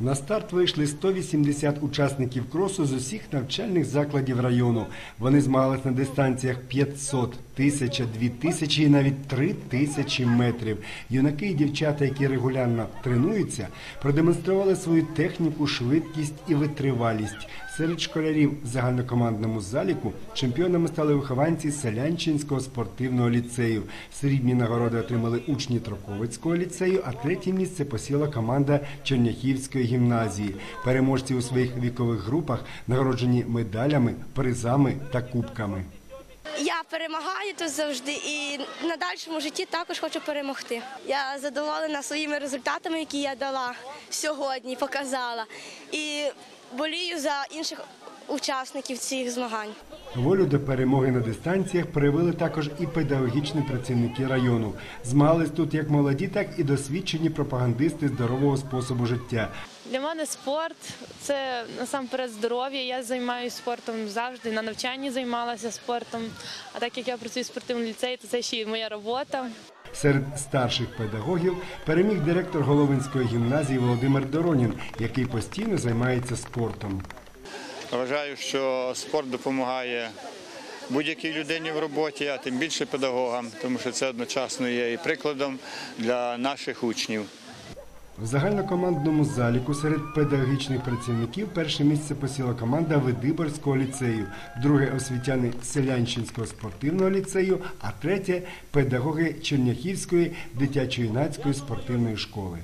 На старт вийшли 180 учасників кросу з усіх навчальних закладів району. Вони змагались на дистанціях 500, 1000, 2000 і навіть 3000 метрів. Юнаки і дівчата, які регулярно тренуються, продемонстрували свою техніку, швидкість і витривалість. Серед школярів в загальнокомандному заліку чемпіонами стали вихованці Селянчинського спортивного ліцею. Срібні нагороди отримали учні Троковицького ліцею, а третє місце посіла команда Черняхівської гімназії. Переможці у своїх вікових групах нагороджені медалями, призами та кубками. Я перемагаю тут завжди і на дальшому житті також хочу перемогти. Я задоволена своїми результатами, які я дала сьогодні, показала. І болію за інших учасників цих змагань. Волю до перемоги на дистанціях проявили також і педагогічні працівники району. Змагались тут як молоді, так і досвідчені пропагандисти здорового способу життя. Для мене спорт це насамперед здоров'я. Я займаюся спортом завжди. На навчанні займалася спортом. А так як я працюю в спортивному ліцеї, то це ще й моя робота. Серед старших педагогів переміг директор Головинської гімназії Володимир Доронін, який постійно займається спортом. Вважаю, що спорт допомагає будь-якій людині в роботі, а тим більше педагогам, тому що це одночасно є і прикладом для наших учнів. В загальнокомандному заліку серед педагогічних працівників перше місце посіла команда Видиборського ліцею, друге освітяни Селянщинського спортивного ліцею, а третє педагоги Черняхівської дитячо-юнацької спортивної школи.